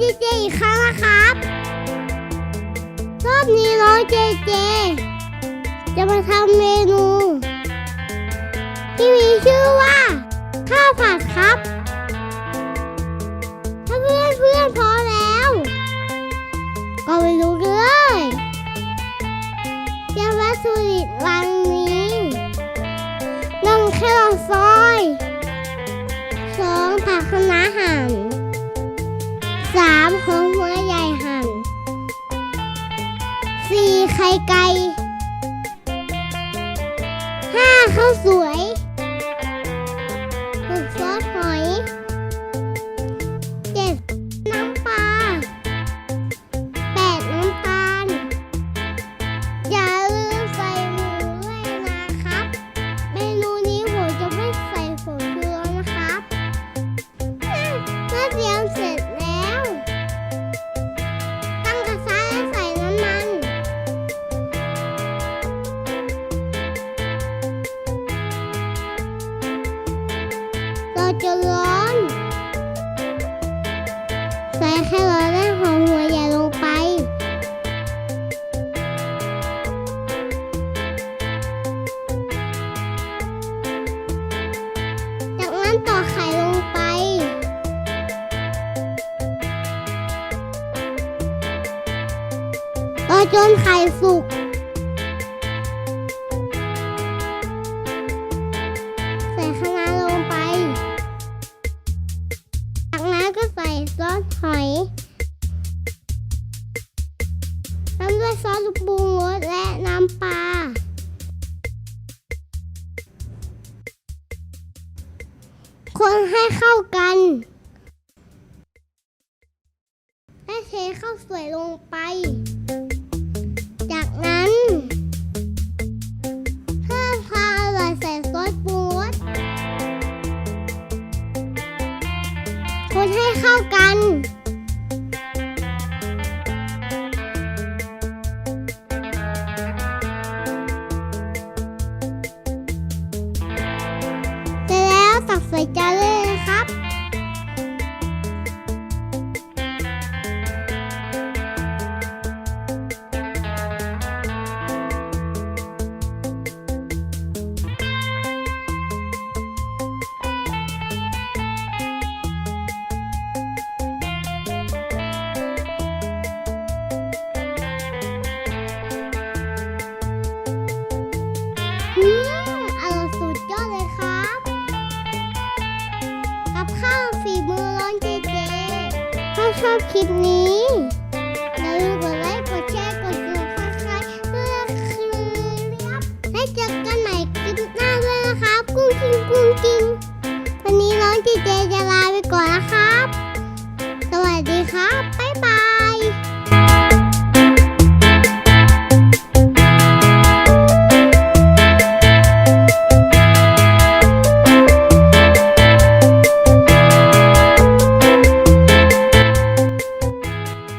เจเจอีกครั้งนะครับรอบนี้น้องเจเจ จะมาทำเมนู ที่มีชื่อว่า ข้าวผัดครับ ถ้าเพื่อนเพื่อนพร้อมแล้ว ก็ไปดูกันเลยเตรียมวัตถุดิบวันนี้หนึ่งแครอทซอยสองผักคะน้าหั่น สามหอมหัวใหญ่หั่นสี่ไข่ไก่ห้าข้าวสวย จะร้อน ใส่แครอทและหอมหัวใหญ่ลงไป จากนั้นต่อไข่ลงไปรอจนไข่สุก ซอสหอยตามด้วยซอสปรุงรสและน้ำปลา คนให้เข้ากัน และเทข้าวสวยลงไป คนให้เข้ากัน ชอบคลิปนี้อย่าลืมกดไลค์กดแชร์กดติดตามเพื่อคืนรับให้เจอกันใหม่คลิปหน้าด้วยนะครับ กุ้งกิงกุ้งกิงวันนี้น้องจีเจจะลาไปก่อนนะคะ